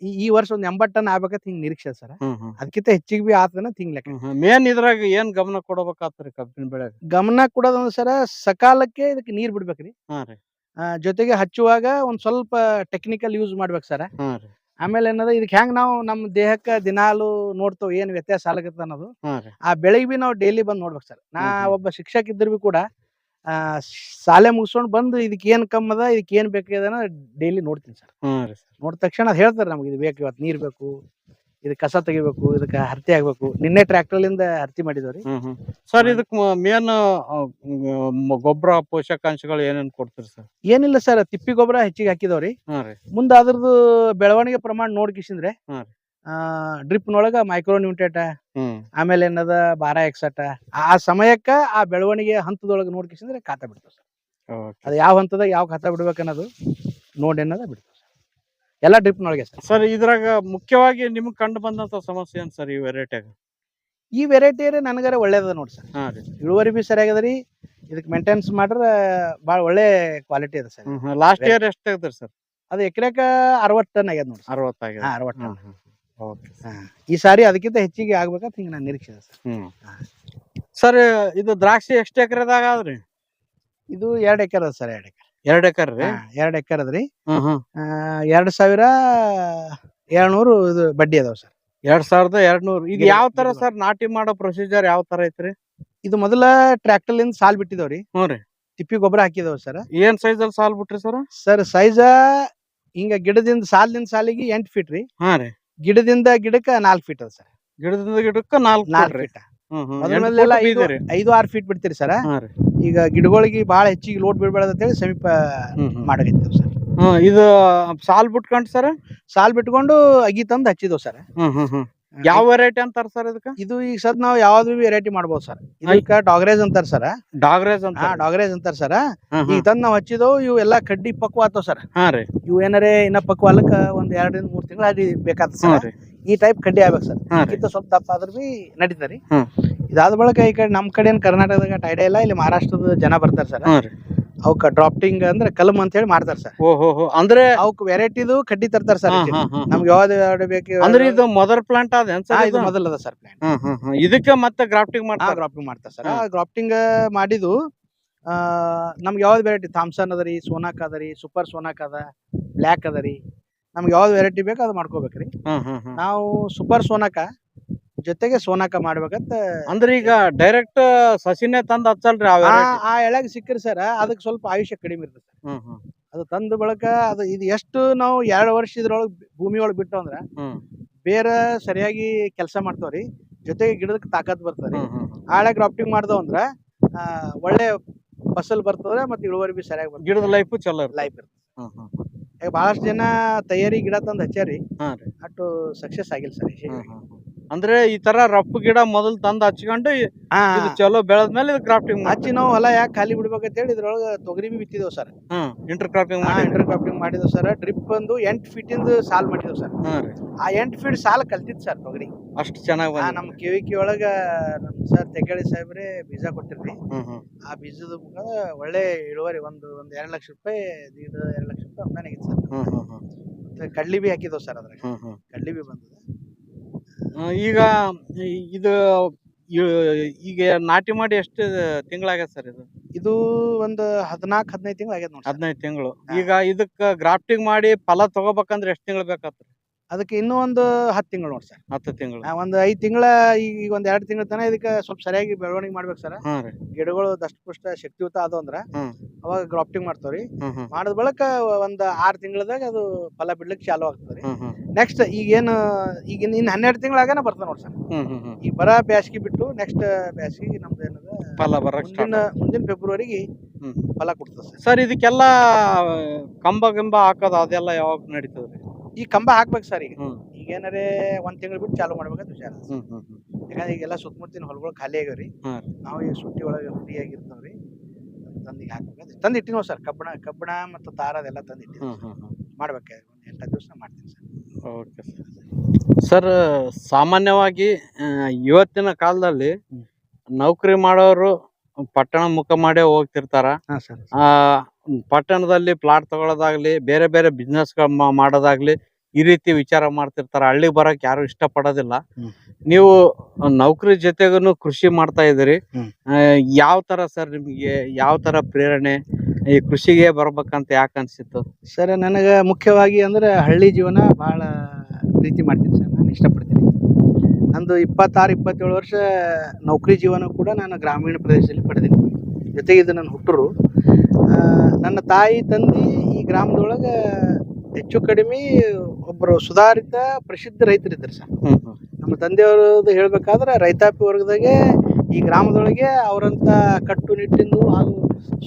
S1: ಈ- ಈ ವರ್ಷ ಒಂದ್ ಎಂಬತ್ ಟನ್ ಆಗ್ಬೇಕಂತ ಹಿಂಗ್ ನಿರೀಕ್ಷೆ ಸರ್. ಅದಕ್ಕಿಂತ ಹೆಚ್ಚಿಗೆ ಬಿ ಆತನ ಹಿಂಗ್ ಲೆಕ್ಕ.
S2: ಮೇನ್ ಇದ್ರಾಗ ಏನ್ ಗಮನ ಕೊಡ್ಬೇಕಾತ್ರಿ ಕಬ್ಬಿನ ಬೆಳೆ
S1: ಗಮನ ಕೊಡೋದಂದ್ರೆ ಸರ ಸಕಾಲಕ್ಕೆ ಇದಕ್ಕೆ ನೀರ್ ಬಿಡ್ಬೇಕ್ರಿ.
S2: ಹಾ ರೀ.
S1: ಆ, ಜೊತೆಗೆ ಹಚ್ಚುವಾಗ ಒಂದ್ ಸ್ವಲ್ಪ ಟೆಕ್ನಿಕಲ್ ಯೂಸ್ ಮಾಡ್ಬೇಕು ಸರ್.
S2: ಹಾ ರೀ.
S1: ಆಮೇಲೆ ಏನದ ಇದಕ್ಕೆ ಹೆಂಗ್ ನಾವು ನಮ್ಮ ದೇಹಕ್ಕ ದಿನಾಲು ನೋಡ್ತೇವೆ ಏನ್ ವ್ಯತ್ಯಾಸ ಆಗತ್ತ ಅನ್ನೋದು ಆ ಬೆಳಿಗ್ ಬಿ ನಾವು ಡೈಲಿ ಬಂದ್ ನೋಡ್ಬೇಕು ಸರ್. ನಾ. ಒಬ್ಬ ಶಿಕ್ಷಕ ಇದ್ರು ಬಿ ಕೂಡ ಆ ಶಾಲೆ ಮುಗಿಸ್ಕೊಂಡ್ ಬಂದು ಇದಕ್ಕೆ ಏನ್ ಕಮ್ಮದ ಅದ ಇದಕ್ಕೆ ಏನ್ ಬೇಕಾದ ಡೈಲಿ ನೋಡ್ತೀನಿ ಸರ್. ನೋಡಿದ ತಕ್ಷಣ ಅದ್ ಹೇಳ್ತಾರೆ ನಮ್ಗೆ ಇದು ಬೇಕು ಇವತ್ತು ನೀರ್ ಬೇಕು. ಇದಕ್ಕೆ ಕಸ ತೆಗಿಬೇಕು ಇದಕ್ಕೆ ಹರ್ತಿ ಆಗ್ಬೇಕು ನಿನ್ನೆ ಟ್ರ್ಯಾಕ್ಟರ್ಲಿಂದ ಹರ್ತಿ ಮಾಡಿದವ್ರಿ
S2: ಸರ್ ಇದಕ್ ಮೇನ್ ಗೊಬ್ಬರ ಪೋಷಕಾಂಶಗಳು ಏನೇನ್ ಕೊಡ್ತೀರಿ ಸರ್?
S1: ಏನಿಲ್ಲ ಸರ್ ತಿಪ್ಪಿ ಗೊಬ್ಬರ ಹೆಚ್ಚಿಗೆ ಹಾಕಿದವ್ರಿ ಮುಂದ ಅದ್ರದ್ದು ಬೆಳವಣಿಗೆ ಪ್ರಮಾಣ ನೋಡ್ಕಿಸಿದ್ರೆ ಡ್ರಿಪ್ ನೊಳಗ ಮೈಕ್ರೋ ನ್ಯೂಟ್ರೇಟ ಆಮೇಲೆ ಏನದ ಬಾರ ಎಕ್ಸಟ ಆ ಸಮಯಕ್ಕ ಆ ಬೆಳವಣಿಗೆ ಹಂತದೊಳಗ ನೋಡ್ಕಿಸಿದ್ರೆ ಖಾತಾ ಬಿಡ್ತಾವ ಸರ್. ಅದ ಯಾವ ಹಂತದಾಗ ಯಾವ ಖಾತಾ ಬಿಡ್ಬೇಕನ್ನೋದು ನೋಡಿ ಅನ್ನೋದ ಬಿಡ್ತಾವ ಎಲ್ಲ ಡ್ರಿಪ್ನೊಳಗೆ ಸರ್.
S2: ಸರ್ ಇದ್ರಾಗ ಮುಖ್ಯವಾಗಿ ನಿಮ್ಗೆ ಕಂಡು ಬಂದಂತ ಸಮಸ್ಯೆ ಏನ್ ಸರ್ ಈ ವೆರೈಟಿಯಾಗ
S1: ಈ ವೆರೈಟಿ ನನಗರ ಒಳ್ಳೇದ ನೋಡಿ ಸರ್.
S2: ಹಾ ರೀ.
S1: ಇಳುವರಿ ಬಿ ಸರಿಯಾಗದ ರೀ ಇದಕ್ಕೆ ಮೇಂಟೆನೆನ್ಸ್ ಮಾಡ್ರೆ ಭಾಳ ಒಳ್ಳೆ ಕ್ವಾಲಿಟಿ ಅದ ಸರ್.
S2: ಲಾಸ್ಟ್ ಇಯರ್ ಎಷ್ಟ್ ತೆಗ್ದ್ರಿ ಸರ್?
S1: ಅದು ಎಕರೆಕ ಅರವತ್ತು ಟನ್ ಆಗ್ಯದ ನೋಡಿ
S2: ಅರವತ್ತಾಗಿದೆ
S1: ಅರವತ್ ಅರವತ್ತು ಟನ್.
S2: ಓಕೆ
S1: ಹಾ. ಈ ಸಾರಿ ಅದಕ್ಕಿಂತ ಹೆಚ್ಚಿಗೆ ಆಗ್ಬೇಕಂತ ಹಿಂಗೆ ನಾನು ನಿರೀಕ್ಷೆ ಇದೆ ಸರ್.
S2: ಹ್ಮ್. ಸರ್ ಇದು ದ್ರಾಕ್ಷಿ ಎಷ್ಟು ಎಕರೆದಾಗ ಆದ್ರಿ?
S1: ಇದು ಎರಡು ಎಕರೆ ಸರ್ ಎರಡು ಎಕರೆ.
S2: ಎರಡ್ ಎಕರೆ ರೀ?
S1: ಎರಡು ಎಕರೆ ಅದ್ರಿ.
S2: ಹ್ಮ್ ಹ್ಮ್.
S1: ಆ, ಎರಡು ಸಾವಿರ ಏಳ್ನೂರು ಇದು ಬಡ್ಡಿ ಅದಾವ ಸರ್.
S2: ಎರಡ್ ಸಾವಿರದ ಎರಡ್ ನೂರು ಇದು ಯಾವ ತರ. ಸರ್ ನಾಟಿ ಮಾಡೋ ಪ್ರೊಸೀಜರ್ ಯಾವ ತರ ಐತ್ರಿ?
S1: ಇದು ಮೊದಲ ಟ್ರ್ಯಾಕ್ಟರ್ಲಿಂದ ಸಾಲ್ ಬಿಟ್ಟಿದವ್ರಿ.
S2: ಹ್ಞೂ ರೀ.
S1: ತಿಪ್ಪಿ ಗೊಬ್ಬರ ಹಾಕಿದವ್ ಸರ್.
S2: ಏನ್ ಸೈಜ್ ಅಲ್ಲಿ ಸಾಲ್ ಬಿಟ್ರಿ ಸರ್?
S1: ಸರ್ ಸೈಜ ಹಿಂಗ ಗಿಡದಿಂದ ಸಾಲಿನ ಸಾಲಿಗೆ ಎಂಟ್ ಫೀಟ್ ರೀ.
S2: ಹಾ ರೀ.
S1: ಗಿಡದಿಂದ ಗಿಡಕ್ಕ ನಾಲ್ಕ್ ಫೀಟ್ ಅದ ಸರ್.
S2: ಗಿಡದಿಂದ ಗಿಡಕ್ಕ ನಾಲ್ಕು
S1: ನಾಲ್ಕು ಫೀಟ್ ಮೊದಲ ಐದು ಆರು ಫೀಟ್ ಬಿಡ್ತೀರಿ ಸರ್?
S2: ಹಾ ರೀ.
S1: ಈಗ ಗಿಡಗಳಿಗೆ ಬಹಳ ಹೆಚ್ಚಿಗೆ ಲೋಡ್ ಬಿಡಬೇಡ ಅಂತೇಳಿ ಸಮೀಪ ಮಾಡಕತ್ತೀವಿ ಸರ್.
S2: ಹ್ಮ್ ಇದು ಸಾಲ್ ಬಿಟ್ಕೊಂಡ್ ಸರ್?
S1: ಸಾಲ್ ಬಿಟ್ಕೊಂಡು ಅಗಿ ತಂದು ಹಚ್ಚಿದ್ವು ಸರ್.
S2: ಯಾವ ವೆರೈಟಿ ಅಂತಾರ ಸರ್ ಇದಕ್ಕೆ?
S1: ಇದು ಈಗ ಸದ್ ನಾವು ಯಾವ್ದು ವೆರೈಟಿ ಮಾಡ್ಬೋದು ಸರ್. ಇದಕ್ಕೆ ಡಾಗ್ರೇಜ್ ಅಂತಾರ ಸರ್.
S2: ಡಾಗ್ರೇಜ್ ಅಂತ
S1: ಡಾಗ್ರೇಜ್ ಅಂತಾರ ಸರ್. ಈಗ ತಂದು ನಾವ್ ಹಚ್ಚಿದವು ಇವು ಎಲ್ಲಾ ಕಡ್ಡಿ ಪಕ್ವ ಆತವ್ ಸರ್.
S2: ಹಾ ರೀ.
S1: ಇವು ಏನಾರೇ ಇನ್ನ ಪಕ್ವ ಅಲ್ಲಕ್ಕ ಒಂದ್ ಎರಡರಿಂದ ಮೂರ್ ತಿಂಗಳ
S2: ಹ್ಮ್
S1: ಸರ್ ಈ ಟೈಪ್ ಕಡ್ಡಿ ಆಗ್ಬೇಕು ಸರ್. ಇದಕ್ಕಿಂತ ಸ್ವಲ್ಪ ದಪ್ಪ ಆದ್ರೂ ಬಿ ನಡೀತಾರಿ. ಇದಾದ ಬಳಿಕ ಈ ಕಡೆ ನಮ್ ಕಡೆ ಏನ್ ಕರ್ನಾಟಕದಾಗ ಐಡಿಯಾ ಇಲ್ಲ ಇಲ್ಲಿ ಮಹಾರಾಷ್ಟ್ರದ ಜನ ಬರ್ತಾರೆ ಸರ್. ಅವಕ್ಕೆ ಡ್ರಾಫ್ಟಿಂಗ್ ಅಂದ್ರೆ ಕಲಮ್ ಅಂತ ಹೇಳಿ ಮಾಡ್ತಾರ ಸರ್.
S2: ಓಹೋ ಅಂದ್ರೆ
S1: ಅವಕ್ಕೆ ವೆರೈಟಿದು ಕಡ್ಡಿ ತರ್ತಾರ ಸರ್. ನಮ್ಗೆ ಯಾವ್ದು ಯಾವ್ದು ಬೇಕು
S2: ಅಂದ್ರೆ ಇದು ಮೊದಲ ಪ್ಲಾಂಟ್ ಅದ
S1: ಇದು?
S2: ಇದು
S1: ಮೊದಲದ ಸರ್
S2: ಪ್ಲಾಂಟ್ ಇದಕ್ಕೆ ಮತ್ತೆ ಗ್ರಾಫ್ಟಿಂಗ್ ಮಾಡ್ತಾರೆ?
S1: ಗ್ರಾಫ್ಟಿಂಗ್ ಮಾಡ್ತಾರ ಸರ್. ಗ್ರಾಫ್ಟಿಂಗ್ ಮಾಡಿದ್ದು ಆ ನಮ್ಗೆ ಯಾವ್ದು ವೆರೈಟಿ ಥಾಮ್ಸನ್ ಅದರಿ ಸೋನಾಕ್ ಅದರಿ ರೀ ಸೂಪರ್ ಸೋನಾಕ್ ಅದ ಬ್ಲ್ಯಾಕ್ ಅದರಿ ರೀ. ನಮ್ಗೆ ಯಾವ್ದು ವೆರೈಟಿ ಬೇಕು ಅದು ಮಾಡ್ಕೋಬೇಕ್ರಿ
S2: ಹ್ಮ್ ಹ್ಮ್ ಹ್ಮ್.
S1: ನಾವು ಸೂಪರ್ ಸೋನಾಕ ಜೊತೆಗೆ ಸೋನಾಕ ಮಾಡ್ಬೇಕಂತ
S2: ಅಂದ್ರೆ ಈಗ ಡೈರೆಕ್ಟ್ ಸಸಿನೇ ತಂದ್ ಹಚ್ಚಲ್ರಿ ಆ variety?
S1: ಆ ಎಳೆಗ್ ಸಿಕ್ಕ್ರಿ ಸರ್ ಅದಕ್ಕೆ ಸ್ವಲ್ಪ ಆಯುಷ್ಯ ಕಡಿಮೆ ಇರ್ತದೆ
S2: ಹ್ಮ್ ಹ್ಮ್.
S1: ಅದು ತಂದ ಬಳಕ ಅದು ಇದು ಎಷ್ಟು ನಾವು ಎರಡು ವರ್ಷ ಇದ್ರೊಳಗೆ ಭೂಮಿ ಒಳಗೆ ಬಿಟ್ಟು ಅಂದ್ರೆ
S2: ಹ್ಮ್.
S1: ಬೇರೆ ಸರಿಯಾಗಿ ಕೆಲಸ ಮಾಡ್ತಾವ್ರಿ. ಜೊತೆಗೆ ಗಿಡಕ್ಕೆ ತಾಕತ್ ಬರ್ತದೆ
S2: ಹ್ಮ್ ಹ್ಮ್ ಹ್ಮ್.
S1: ಆಳೆ ಗ್ರಾಫ್ಟಿಂಗ್ ಮಾಡ್ದವ್ ಅಂದ್ರ ಆ, ಒಳ್ಳೆ ಫಸಲ್ ಬರ್ತದೆ ಮತ್ತೆ ಇಳುವರಿ ಬಿ ಸರಿಯಾಗಿ ಬರ್ತದೆ.
S2: ಗಿಡದ ಲೈಫ್ ಚಲೋ ಇರ್ತದೆ.
S1: ಲೈಫ್ ಇರ್ತದೆ.
S2: ಹ್ಮ್ ಹ್ಮ್.
S1: ಈಗ ಬಹಳಷ್ಟು ಜನ ತಯಾರಿ ಗಿಡ ತಂದು ಹಚ್ಚಾರಿ
S2: ಹಾಂ ರೀ.
S1: ಅಷ್ಟು ಸಕ್ಸಸ್ ಆಗಿಲ್ಲ ಸರ್
S2: ಹ್ಮ್. ಅಂದ್ರೆ ಈ ತರ ರಫ್ ಗಿಡ ಮೊದಲು ತಂದು ಹಚ್ಕೊಂಡು ಇದು ಚಲೋ ಬೆಳೆದ್ಮೇಲೆ ಇದು ಕ್ರಾಫ್ಟಿಂಗ್
S1: ಹಚ್ಚಿ ನಾವು ಹೊಲ ಯಾಕೆ ಖಾಲಿ ಬಿಡ್ಬೇಕಂತ ಹೇಳಿ ಇದ್ರೊಳಗೆ ತೊಗರಿ ಬಿ ಬಿತ್ತಿದೇವ್ ಸರ್.
S2: ಇಂಟರ್ ಕ್ರಾಫ್ಟಿಂಗ್ ಮಾಡಿ
S1: ಇಂಟರ್ ಕ್ರಾಫ್ಟಿಂಗ್ ಮಾಡಿದೇವ್ ಸರ್. ಡ್ರಿಪ್ ಬಂದು ಎಂಟು ಇಂದ ಸಾಲ್ ಮಾಡಿದೇವ್ ಸರ್. ಆ ಎಂಟು ಫೀಟ್ ಸಾಲ ಕಲ್ತಿತ್ತು ಸರ್ ತೊಗರಿ.
S2: ಅಷ್ಟು ಚೆನ್ನಾಗಿ
S1: ಆ
S2: ಕಿವಿ
S1: ನಮ್ಮ ಕಿವಿಕಿ ಒಳಗ ನಮ್ಮ ಸರ್ ತೆಗಳಿ ಸಾಹೇಬ್ರೆ ಬೀಜ ಕೊಟ್ಟಿರ್ರಿ. ಆ ಬೀಜದ ಒಳ್ಳೆ ಇಳುವರಿ ಒಂದು ಒಂದು ಎರಡು ಲಕ್ಷ ರೂಪಾಯಿ ದೀಡ್ ಎರಡು ಲಕ್ಷ ರೂಪಾಯಿ ಅಮ್ದಾನಿ ಆಗಿತ್ತು ಸರ್. ಕಡ್ಲಿ ಬಿ ಹಾಕಿದ್ವಿ ಸರ್ ಅದ್ರಾಗ. ಕಡ್ಲಿ ಬಿ ಬಂದದ.
S2: ಈಗ ಇದು ಈಗ ನಾಟಿ ಮಾಡಿ ಎಷ್ಟು ತಿಂಗಳಾಗ್ಯದ ಸರ್ ಇದು?
S1: ಇದು ಒಂದು ಹದಿನಾಲ್ಕು ಹದಿನೈದು ತಿಂಗಳು ಆಗ್ಯದ ನೋಡಿ
S2: ಹದಿನೈದು ತಿಂಗಳು. ಈಗ ಇದಕ್ಕೆ ಗ್ರಾಫ್ಟಿಂಗ್ ಮಾಡಿ ಫಲ ತಗೋಬೇಕಂದ್ರೆ ಎಷ್ಟು ತಿಂಗಳು ಬೇಕಾಗ್ತದೆ
S1: ಅದಕ್ಕೆ ಇನ್ನೂ ಒಂದು ಹತ್ತು ತಿಂಗಳು ನೋಡಿ ಸರ್.
S2: ಹತ್ತು ತಿಂಗಳು.
S1: ಒಂದು ಐದು ತಿಂಗಳ ಈಗ ಒಂದ್ ಎರಡು ತಿಂಗಳ ತನಕ ಇದಕ್ಕೆ ಸ್ವಲ್ಪ ಸರಿಯಾಗಿ ಬೆಳವಣಿಗೆ ಮಾಡ್ಬೇಕು ಸರ್. ಗಿಡಗಳು ದಷ್ಟಪುಷ್ಟ ಶಕ್ತಿಯುತ ಅದು ಅಂದ್ರ ಅವಾಗ ಗ್ರಾಫ್ಟಿಂಗ್ ಮಾಡ್ತಾವ್ರಿ. ಮಾಡಿದ ಬಳಿಕ ಒಂದ್ ಆರು ತಿಂಗಳದಾಗ ಅದು ಫಲ ಬಿಡ್ಲಿಕ್ಕೆ ಚಾಲು ಆಗ್ತದ್ರಿ ರೀ.
S2: ಈಗ ಏನು
S1: ನೆಕ್ಸ್ಟ್ ಈಗೇನು ಈಗ ಇನ್ನ ಹನ್ನೆರಡು ತಿಂಗಳಾಗನ ಬರ್ತದೆ ನೋಡಿ ಸರ್. ಈಗ ಬರ ಬ್ಯಾಸ್ಗಿ ಬಿಟ್ಟು ನೆಕ್ಸ್ಟ್ ಬ್ಯಾಸ್ಗಿ ನಮ್ದು ಏನದ
S2: ಫಲ ಬರ
S1: ಮುಂದಿನ ಮುಂದಿನ ಫೆಬ್ರವರಿಗೆ ಫಲ ಕೊಡ್ತದೆ ಸರ್.
S2: ಸರ್ ಇದಕ್ಕೆಲ್ಲ ಕಂಬ ಗಿಂಬ ಹಾಕೋದು ಅದೆಲ್ಲ ಯಾವಾಗ ನಡೀತದ್ರಿ
S1: ಈ ಕಂಬ ಹಾಕ್ಬೇಕು ಸರ್ ಈಗ.
S2: ಹ್ಮ್.
S1: ಈಗ ಏನಾರೇ ಒಂದ್ ತಿಂಗಳು ಬಿಟ್ಟು ಚಾಲು ಮಾಡ್ಬೇಕಂತ ವಿಚಾರ.
S2: ಹ್ಮ್ ಹ್ಮ್ ಹ್ಮ್.
S1: ಯಾಕಂದ್ರೆ ಈಗೆಲ್ಲ ಸುತ್ತಮುತ್ತಿನ ಹೊಲಗಳು ಖಾಲಿ ಆಗ್ಯಾವ್ರಿ
S2: ಹಾ.
S1: ನಾವು ಈಗ ಸುಟ್ಟಿ ಒಳಗೆ ಫ್ರೀ ಆಗಿರ್ತಾವ್ರಿ ತಂದು ಈಗ ಹಾಕ್ಬೇಕು ತಂದು ಇಟ್ಟಿನೋ ಸರ್. ಕಬ್ಬಣ ಕಬ್ಬಣ ಮತ್ತು ತಾರ ಅದೆಲ್ಲ ತಂದು ಇಟ್ಟಿವಿ
S2: ಹ್ಮ್ ಹ್ಮ್ ಹ್ಮ್.
S1: ಮಾಡ್ಬೇಕು ಒಂದು ಎಂಟು ದಿವಸ ಮಾಡ್ತೀನಿ ಸರ್.
S2: Okay sir. ಸಾಮಾನ್ಯವಾಗಿ ಆ, ಇವತ್ತಿನ ಕಾಲದಲ್ಲಿ
S1: ಹ್ಮ್.
S2: ನೌಕರಿ ಮಾಡೋರು ಪಟ್ಟಣ ಮುಖ ಮಾಡೇ ಹೋಗ್ತಿರ್ತಾರ.
S1: ಹಾಂ ಸರ್.
S2: ಆ ಪಟ್ಟಣದಲ್ಲಿ ಪ್ಲಾಟ್ ತಗೊಳ್ಳೋದಾಗ್ಲಿ ಬೇರೆ ಬೇರೆ ಬಿಸ್ನೆಸ್ ಮಾಡೋದಾಗ್ಲಿ ಈ ರೀತಿ ವಿಚಾರ ಮಾಡ್ತಿರ್ತಾರೆ. ಹಳ್ಳಿಗೆ ಬರಕ್ ಯಾರು ಇಷ್ಟ ಪಡೋದಿಲ್ಲ ನೀವು ನೌಕರಿ ಜೊತೆಗೂ ಕೃಷಿ ಮಾಡ್ತಾ ಇದ್ದೀರಿ. ಯಾವ ತರ ಸರ್ ನಿಮಗೆ ಯಾವ ತರ ಪ್ರೇರಣೆ ಈ ಕೃಷಿಗೆ ಬರ್ಬೇಕಂತ ಯಾಕೆ ಅನ್ಸಿತ್ತು?
S1: ಸರ್ ನನಗೆ ಮುಖ್ಯವಾಗಿ ಅಂದ್ರೆ ಹಳ್ಳಿ ಜೀವನ ಭಾಳ ಪ್ರೀತಿ ಮಾಡ್ತೀನಿ ಸರ್. ನಾನು ಇಷ್ಟಪಡ್ತೀನಿ. ನಂದು ಇಪ್ಪತ್ತಾರು ಇಪ್ಪತ್ತೇಳು ವರ್ಷ ನೌಕರಿ ಜೀವನ ಕೂಡ ನಾನು ಗ್ರಾಮೀಣ ಪ್ರದೇಶದಲ್ಲಿ ಪಡೆದಿನಿ ಜೊತೆಗೆ ಇದು ನನ್ನ ಹುಟ್ಟೂರು ನನ್ನ ತಾಯಿ ತಂದೆ ಈ ಗ್ರಾಮದೊಳಗೆ ಹೆಚ್ಚು ಕಡಿಮೆ ಒಬ್ಬರು ಸುಧಾರಿತ ಪ್ರಸಿದ್ಧ ರೈತರಿದ್ದಾರೆ ಸರ್. ನಮ್ಮ ತಂದೆಯವ್ರದ್ದು ಹೇಳ್ಬೇಕಾದ್ರೆ ರೈತಾಪಿ ವರ್ಗದಾಗೆ ಈ ಗ್ರಾಮದೊಳಗೆ ಅವರಂತ ಕಟ್ಟುನಿಟ್ಟಿಂದು ಹಾಗೂ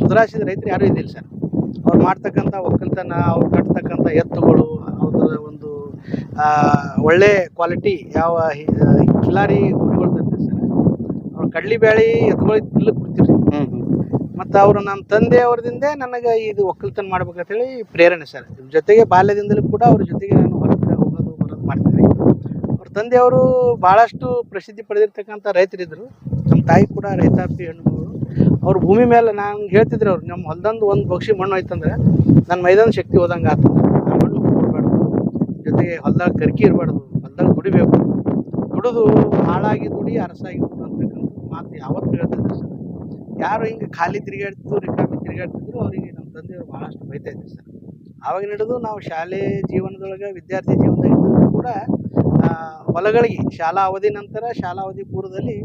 S1: ಸುಧಾರಿಸಿದ ರೈತರು ಯಾರೂ ಇದ್ದಿಲ್ಲ ಸರ್. ಅವ್ರು ಮಾಡ್ತಕ್ಕಂಥ ಒಕ್ಕಲ್ತನ ಅವ್ರು ಕಟ್ತಕ್ಕಂಥ ಎತ್ತುಗಳು ಅವ್ರ ಒಂದು ಒಳ್ಳೆ ಕ್ವಾಲಿಟಿ ಯಾವ ಕಿಲಾರಿ ತರ್ತಾರೆ ಸರ್. ಅವ್ರು ಕಡ್ಲಿ ಬ್ಯಾಳಿ ಎತ್ತುಗಳಿಗೆ ತಿಲ್ಲಕ್ಕೆ
S2: ಹ್ಮ್.
S1: ಮತ್ತು ಅವರು ನನ್ನ ತಂದೆಯವ್ರದಿಂದ ನನಗೆ ಇದು ಒಕ್ಕಲ್ತನ ಮಾಡ್ಬೇಕಂತೇಳಿ ಪ್ರೇರಣೆ ಸರ್. ಜೊತೆಗೆ ಬಾಲ್ಯದಿಂದಲೂ ಕೂಡ ಅವ್ರ ಜೊತೆಗೆ ನಾನು ಹೊರಗಡೆ ಹೋಗೋದು, ಬರೋದು ಮಾಡ್ತಿದ್ದೆ. ಅವ್ರ ತಂದೆಯವರು ಭಾಳಷ್ಟು ಪ್ರಸಿದ್ಧಿ ಪಡೆದಿರ್ತಕ್ಕಂಥ ರೈತರಿದ್ದರು ನಮ್ಮ ತಾಯಿ ಕೂಡ ರೈತಾಪಿ ಹೆಣ್ಣು ಅವ್ರ ಭೂಮಿ ಮೇಲೆ ನಾನು ಹೇಳ್ತಿದ್ರು ಅವ್ರು ನಮ್ಮ ಹೊಲ್ದಂದು ಒಂದು ಬಕ್ಷಿ ಮಣ್ಣು ಐತಂದ್ರೆ ನನ್ನ ಮೈದಾನ ಶಕ್ತಿ ಹೋದಂಗೆ ಆತಂದ್ರೆ ಜೊತೆಗೆ ಹೊಲ್ದಾಗ ಕರ್ಕಿ ಇರಬಾರ್ದು ಹೊಲ್ದಾಗ ದುಡಿಬೇಕು. ದುಡಿದು ಹಾಳಾಗಿ ದುಡಿ ಅರಸಾಗಿ ಅಂತಕ್ಕಂಥ ಮಾತು ಯಾವತ್ತೂ ಹೇಳ್ತಿದ್ರು ಸರ್. ಯಾರು ಹಿಂಗೆ ಖಾಲಿ ತಿರುಗಾಡ್ತಿದ್ರು ರಿಕಾಮಿ ತಿರುಗಾಡ್ತಿದ್ರು, ಅವರಿಗೆ ನಮ್ಮ ತಂದೆಯವರು ಭಾಳಷ್ಟು ಬೈತಾ ಇದ್ರು ಸರ್. ಆವಾಗ ಹಿಡಿದು ನಾವು ಶಾಲೆ ಜೀವನದೊಳಗೆ, ವಿದ್ಯಾರ್ಥಿ ಜೀವನದಾಗ ಕೂಡ ಹೊಲಗಳಿಗೆ, ಶಾಲಾ ಅವಧಿ ನಂತರ ಶಾಲಾ ಅವಧಿ ಪೂರ್ವದಲ್ಲಿ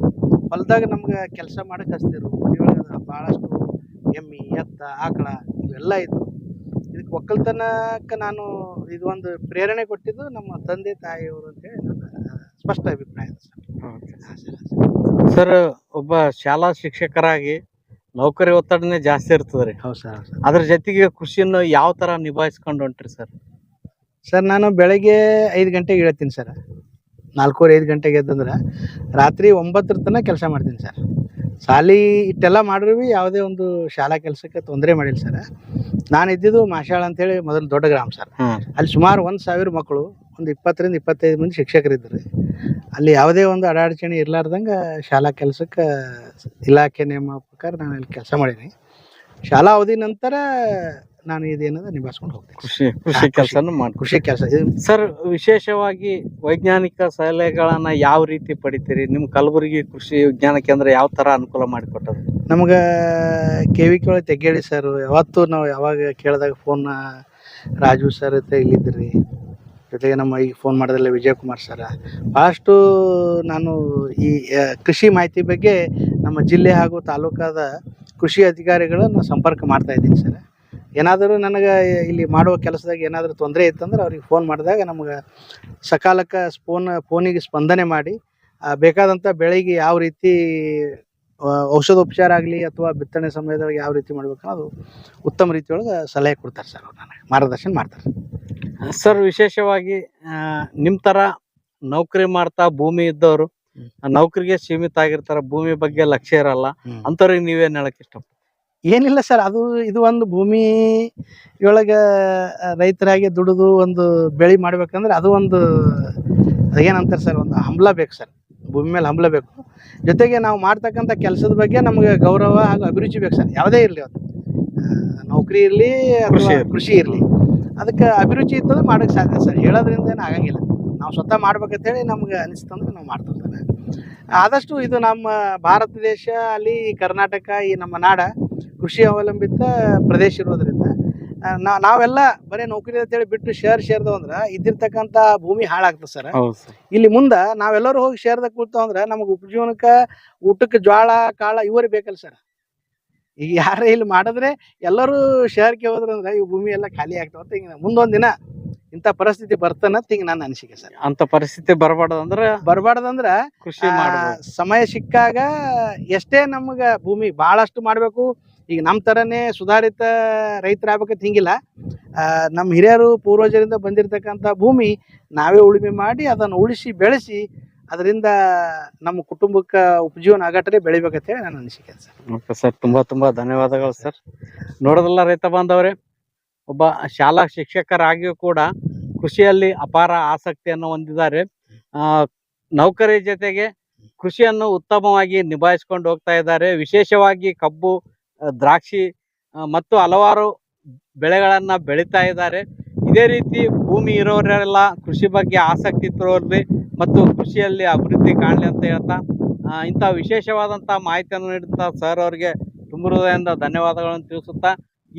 S1: ಹೊಲದಾಗ ನಮ್ಗೆ ಕೆಲಸ ಮಾಡಕ್ಕೆ ಹಚ್ತಿದ್ರು ಮನೆಯೊಳಗೆ ಭಾಳಷ್ಟು ಎಮ್ಮಿ, ಎತ್ತ, ಆಕಳ ಇವೆಲ್ಲ ಇದ್ವು. ಇದಕ್ಕೆ ಒಕ್ಕಲ್ತನಕ್ಕೆ ನಾನು ಇದು ಒಂದು ಪ್ರೇರಣೆ ಕೊಟ್ಟಿದ್ದು ನಮ್ಮ ತಂದೆ, ತಾಯಿಯವರು ಅಂತೇಳಿ ನನ್ನ ಸ್ಪಷ್ಟ ಅಭಿಪ್ರಾಯ ಇದೆ ಸರ್. ಸರ್
S2: ಒಬ್ಬ ಶಾಲಾ ಶಿಕ್ಷಕರಾಗಿ ನೌಕರಿ ಒತ್ತಡನೇ ಜಾಸ್ತಿ ಇರ್ತದ್ರಿ.
S1: ಹೌದು ಸರ್ ಹೌದು ಸರ್.
S2: ಅದ್ರ ಜೊತೆಗೆ ಕೃಷಿಯನ್ನು ಯಾವ ತರ ನಿಭಾಯಿಸ್ಕೊಂಡು ಹೊಂಟ್ರಿ ಸರ್?
S1: ಸರ್ ನಾನು ಬೆಳಗ್ಗೆ ಐದು ಗಂಟೆಗೆ ಹೇಳ್ತೀನಿ ಸರ್. ನಾಲ್ಕೂವರೆ ಐದು ಗಂಟೆಗೆ ಎದ್ದಂದ್ರೆ ರಾತ್ರಿ ಒಂಬತ್ತರ ತನಕ ಕೆಲಸ ಮಾಡ್ತೀನಿ ಸರ್. ಶಾಲಿ ಇಟ್ಟೆಲ್ಲ ಮಾಡಿದ್ರು ಭೀ ಯಾವುದೇ ಒಂದು ಶಾಲಾ ಕೆಲಸಕ್ಕೆ ತೊಂದರೆ ಮಾಡಿಲ್ಲ ಸರ್. ನಾನು ಇದ್ದಿದ್ದು ಮಾಶಾಳ ಅಂತೇಳಿ ಮೊದಲು ದೊಡ್ಡ ಗ್ರಾಮ ಸರ್. ಅಲ್ಲಿ ಸುಮಾರು ಒಂದು ಸಾವಿರ ಮಕ್ಕಳು ಒಂದು ಇಪ್ಪತ್ತರಿಂದ ಇಪ್ಪತ್ತೈದು ಮಂದಿ ಶಿಕ್ಷಕರಿದ್ದರು ಅಲ್ಲಿ ಯಾವುದೇ ಒಂದು ಅಡಾಡಚಣೆ ಇರ್ಲಾರ್ದಂಗೆ ಶಾಲಾ ಕೆಲಸಕ್ಕೆ ಇಲಾಖೆ ನೇಮ ಪ್ರಕಾರ ನಾನು ಇಲ್ಲಿ ಕೆಲಸ ಮಾಡೀನಿ. ಶಾಲಾ ಅವಧಿ ನಂತರ ನಾನು ಇದೇನದ ನಿಭಾಯಿಸ್ಕೊಂಡು ಹೋಗ್ತೀನಿ.
S2: ಕೃಷಿ ಕೃಷಿ ಕೆಲಸನೂ ಮಾಡಿ
S1: ಕೃಷಿ ಕೆಲಸ.
S2: ಸರ್ ವಿಶೇಷವಾಗಿ ವೈಜ್ಞಾನಿಕ ಸಲಹೆಗಳನ್ನು ಯಾವ ರೀತಿ ಪಡಿತೀರಿ? ನಿಮ್ಮ ಕಲಬುರಗಿ ಕೃಷಿ ವಿಜ್ಞಾನ ಕೇಂದ್ರ ಯಾವ ತರ ಅನುಕೂಲ ಮಾಡಿಕೊಟ್ಟದು
S1: ನಮ್ಗೆ ಕೆ ವಿ ತೆಗೇಳಿ ಒಳಗೆ ತೆಗ್ಗೇಳಿ ಸರ್ ಯಾವತ್ತು ನಾವು ಯಾವಾಗ ಕೇಳಿದಾಗ ಫೋನ್ ರಾಜು ಸರ್ ಅಂತ ಇಲ್ಲಿದ್ರಿ. ಜೊತೆಗೆ ನಮ್ಮ ಈಗ ಫೋನ್ ಮಾಡಿದ್ರಲ್ಲ ವಿಜಯಕುಮಾರ್ ಸರ ಭಾಳಷ್ಟು ನಾನು ಈ ಕೃಷಿ ಮಾಹಿತಿ ಬಗ್ಗೆ ನಮ್ಮ ಜಿಲ್ಲೆ ಹಾಗೂ ತಾಲೂಕಾದ ಕೃಷಿ ಅಧಿಕಾರಿಗಳನ್ನು ಸಂಪರ್ಕ ಮಾಡ್ತಾ ಇದ್ದೀನಿ ಸರ್ ಏನಾದರೂ ನನಗೆ ಇಲ್ಲಿ ಮಾಡುವ ಕೆಲಸದಾಗ ಏನಾದರೂ ತೊಂದರೆ ಇತ್ತಂದ್ರೆ ಅವ್ರಿಗೆ ಫೋನ್ ಮಾಡಿದಾಗ ನಮ್ಗೆ ಸಕಾಲಕ್ಕೆ ಫೋನ್ ಫೋನಿಗೆ ಸ್ಪಂದನೆ ಮಾಡಿ ಬೇಕಾದಂಥ ಬೆಳೆಗೆ ಯಾವ ರೀತಿ ಔಷಧೋಪಚಾರ ಆಗಲಿ ಅಥವಾ ಬಿತ್ತನೆ ಸಮಯದೊಳಗೆ ಯಾವ ರೀತಿ ಮಾಡ್ಬೇಕು ಅನ್ನೋದು ಉತ್ತಮ ರೀತಿಯೊಳಗೆ ಸಲಹೆ ಕೊಡ್ತಾರೆ ಸರ್ ಅವ್ರು ನನಗೆ. ಮಾರ್ಗದರ್ಶನ ಮಾಡ್ತಾರೆ.
S2: ಸರ್ ವಿಶೇಷವಾಗಿ ನಿಮ್ಮ ಥರ ತರ ನೌಕರಿ ಮಾಡ್ತಾ ಭೂಮಿ ಇದ್ದವರು. ನೌಕರಿಗೆ ಸೀಮಿತ ಆಗಿರ್ತಾರೆ ಭೂಮಿ ಬಗ್ಗೆ ಲಕ್ಷ್ಯ ಇರಲ್ಲ ಅಂಥವ್ರಿಗೆ ನೀವೇನು ಹೇಳಕ್ಕೆ ಹೇಳಕ್ ಇಷ್ಟ
S1: ಏನಿಲ್ಲ ಸರ್ ಅದು ಇದು ಒಂದು ಭೂಮಿ ಒಳಗೆ ರೈತರಾಗಿ ದುಡಿದು ಒಂದು ಬೆಳೆ ಮಾಡ್ಬೇಕಂದ್ರೆ ಅದು ಒಂದು ಏನಂತಾರೆ ಸರ್ ಒಂದು ಹಂಬಲ ಬೇಕು ಸರ್. ಭೂಮಿ ಮೇಲೆ ಹಂಬಲ ಬೇಕು ಜೊತೆಗೆ ನಾವು ಮಾಡ್ತಕ್ಕಂಥ ಕೆಲಸದ ಬಗ್ಗೆ ನಮಗೆ ಗೌರವ ಹಾಗೂ ಅಭಿರುಚಿ ಬೇಕು ಸರ್. ಯಾವುದೇ ಇರಲಿ ಅದು. ನೌಕರಿ ಇರಲಿ
S2: ಕೃಷಿ ಇರ್ಲಿ.
S1: ಅದಕ್ಕೆ ಅಭಿರುಚಿ ಇತ್ತಂದ್ರೆ ಮಾಡೋಕ್ಕೆ ಸಾಧ್ಯ ಸರ್. ಹೇಳೋದ್ರಿಂದ ಏನು ಆಗಂಗಿಲ್ಲ. ನಾವು ಸ್ವತಃ ಮಾಡ್ಬೇಕಂತೇಳಿ ನಮ್ಗೆ ಅನಿಸ್ತಂದ್ರೆ ನಾವು ಮಾಡ್ತಿರ್ತೇವೆ. ಆದಷ್ಟು ಇದು ನಮ್ಮ ಭಾರತ ದೇಶ ಅಲ್ಲಿ ಕರ್ನಾಟಕ ಈ ನಮ್ಮ ನಾಡ ಕೃಷಿ ಅವಲಂಬಿತ ಪ್ರದೇಶ ಇರೋದ್ರಿಂದ ನಾ- ನಾವೆಲ್ಲ ಬರೀ ನೌಕರಿ ಅಂತ ಹೇಳಿ ಬಿಟ್ಟು ಶೇರ್ ಶೇರ್ದವ ಅಂದ್ರೆ ಇದ್ದಿರ್ತಕ್ಕಂಥ ಭೂಮಿ ಹಾಳಾಗ್ತದೆ ಸರ್. ಇಲ್ಲಿ ಮುಂದೆ ನಾವೆಲ್ಲರೂ ಹೋಗಿ ಶೇರ್ದಾಗ ಕೂತಾವ ಅಂದ್ರೆ ನಮಗೆ ಉಪಜೀವನಕ್ಕೆ ಊಟಕ್ಕೆ ಜ್ವಾಳ ಕಾಳ ಇವರೇ ಬೇಕಲ್ಲ ಸರ್. ಈಗ ಯಾರ ಇಲ್ಲಿ ಮಾಡಿದ್ರೆ ಎಲ್ಲರೂ ಶಹರ್ಗೆ ಹೋದ್ರಂದ್ರೆ ಈ ಭೂಮಿ ಎಲ್ಲ ಖಾಲಿ ಆಗ್ತಾವ ಅಂತ ಹಿಂಗೆ ಮುಂದೊಂದು ದಿನ ಇಂಥ ಪರಿಸ್ಥಿತಿ ಬರ್ತಾನಂತ ಹಿಂಗೆ ನನ್ನ ಅನಿಸಿಕೆ ಸರ್.
S2: ಅಂತ ಪರಿಸ್ಥಿತಿ ಬರಬಾರ್ದು ಅಂದ್ರೆ
S1: ಬರಬಾರ್ದಂದ್ರೆ
S2: ಕೃಷಿ
S1: ಸಮಯ ಸಿಕ್ಕಾಗ ಎಷ್ಟೇ ನಮ್ಗ ಭೂಮಿ ಭಾಳಷ್ಟು ಮಾಡಬೇಕು ಈಗ ನಮ್ಮ ಥರನೇ ಸುಧಾರಿತ ರೈತರಾಗಬೇಕಂತ ಹಿಂಗಿಲ್ಲ. ನಮ್ಮ ಹಿರಿಯರು ಪೂರ್ವಜರಿಂದ ಬಂದಿರತಕ್ಕಂಥ ಭೂಮಿ ನಾವೇ ಉಳುಮೆ ಮಾಡಿ ಅದನ್ನು ಉಳಿಸಿ, ಬೆಳೆಸಿ ಅದರಿಂದ ನಮ್ಮ ಕುಟುಂಬಕ್ಕೆ ಉಪಜೀವನ ಆಗಟ್ಟರೆ ಬೆಳಿಬೇಕಂತ ಹೇಳಿ ನನ್ನ ಅನಿಸಿಕೆ ಸರ್.
S2: ಓಕೆ ಸರ್, ತುಂಬಾ ತುಂಬಾ ಧನ್ಯವಾದಗಳು ಸರ್. ನೋಡೋದಲ್ಲ ರೈತ ಬಾಂಧವರೇ, ಒಬ್ಬ ಶಾಲಾ ಶಿಕ್ಷಕರಾಗಿಯೂ ಕೂಡ ಕೃಷಿಯಲ್ಲಿ ಅಪಾರ ಆಸಕ್ತಿಯನ್ನು ಹೊಂದಿದ್ದಾರೆ. ನೌಕರಿ ಜೊತೆಗೆ ಕೃಷಿಯನ್ನು ಉತ್ತಮವಾಗಿ ನಿಭಾಯಿಸ್ಕೊಂಡು ಹೋಗ್ತಾ ಇದ್ದಾರೆ. ವಿಶೇಷವಾಗಿ ಕಬ್ಬು ದ್ರಾಕ್ಷಿ ಮತ್ತು ಹಲವಾರು ಬೆಳೆಗಳನ್ನು ಬೆಳೀತಾ ಇದ್ದಾರೆ. ಇದೇ ರೀತಿ ಭೂಮಿ ಇರೋರೆಲ್ಲ ಕೃಷಿ ಬಗ್ಗೆ ಆಸಕ್ತಿ ತೋರ್ಲಿ ಮತ್ತು ಕೃಷಿಯಲ್ಲಿ ಅಭಿವೃದ್ಧಿ ಕಾಣಲಿ ಅಂತ ಹೇಳ್ತಾ ಇಂಥ ವಿಶೇಷವಾದಂಥ ಮಾಹಿತಿಯನ್ನು ನೀಡುತ್ತಾ ಸರ್ ಅವರಿಗೆ ತುಂಬ ಹೃದಯದಿಂದ ಧನ್ಯವಾದಗಳನ್ನು ತಿಳಿಸುತ್ತಾ,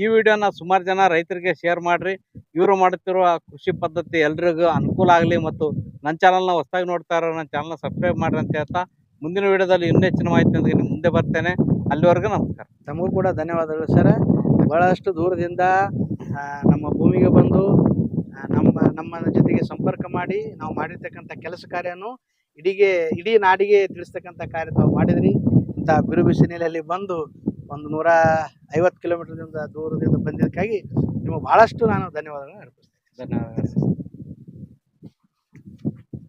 S2: ಈ ವಿಡಿಯೋನ ಸುಮಾರು ಜನ ರೈತರಿಗೆ ಶೇರ್ ಮಾಡಿರಿ. ಇವರು ಮಾಡುತ್ತಿರುವ ಕೃಷಿ ಪದ್ಧತಿ ಎಲ್ರಿಗೂ ಅನುಕೂಲ ಆಗಲಿ ಮತ್ತು ನನ್ನ ಚಾನಲ್ನ ಹೊಸದಾಗಿ ನೋಡ್ತಾ ಇರೋ ನನ್ನ ಚಾನಲ್ನ ಸಬ್ಸ್ಕ್ರೈಬ್ ಮಾಡ್ರಿ ಅಂತ ಹೇಳ್ತಾ, ಮುಂದಿನ ವಿಡಿಯೋದಲ್ಲಿ ಇನ್ನೂ ಹೆಚ್ಚಿನ ಮಾಹಿತಿಯೊಂದಿಗೆ ನಿಮ್ಮ ಮುಂದೆ ಬರ್ತೇನೆ. ಅಲ್ಲಿವರೆಗೂ ನಮಸ್ಕಾರ.
S1: ತಮಗೂ ಕೂಡ ಧನ್ಯವಾದಗಳು ಸರ್. ಬಹಳಷ್ಟು ದೂರದಿಂದ ನಮ್ಮ ಭೂಮಿಗೆ ಬಂದು ನಮ್ಮ ನಮ್ಮ ಜೊತೆಗೆ ಸಂಪರ್ಕ ಮಾಡಿ ನಾವು ಮಾಡಿರ್ತಕ್ಕಂಥ ಕೆಲಸ ಕಾರ್ಯನು ಇಡೀಗೆ ಇಡೀ ನಾಡಿಗೆ ತಿಳಿಸ್ತಕ್ಕಂಥ ಕಾರ್ಯ ತಾವು ಮಾಡಿದ್ರಿ. ಇಂಥ ಬಿರು ಬಿಸಿಲಿನಲ್ಲಿ ಬಂದು ಒಂದು ನೂರ ಐವತ್ತು ಕಿಲೋಮೀಟರ್ದಿಂದ ದೂರದಿಂದ ಬಂದಿದ್ದಕ್ಕಾಗಿ ನಿಮಗೆ ಬಹಳಷ್ಟು ನಾನು ಧನ್ಯವಾದಗಳನ್ನು ಅರ್ಪಿಸ್ತೇನೆ.
S2: ಧನ್ಯವಾದಗಳು.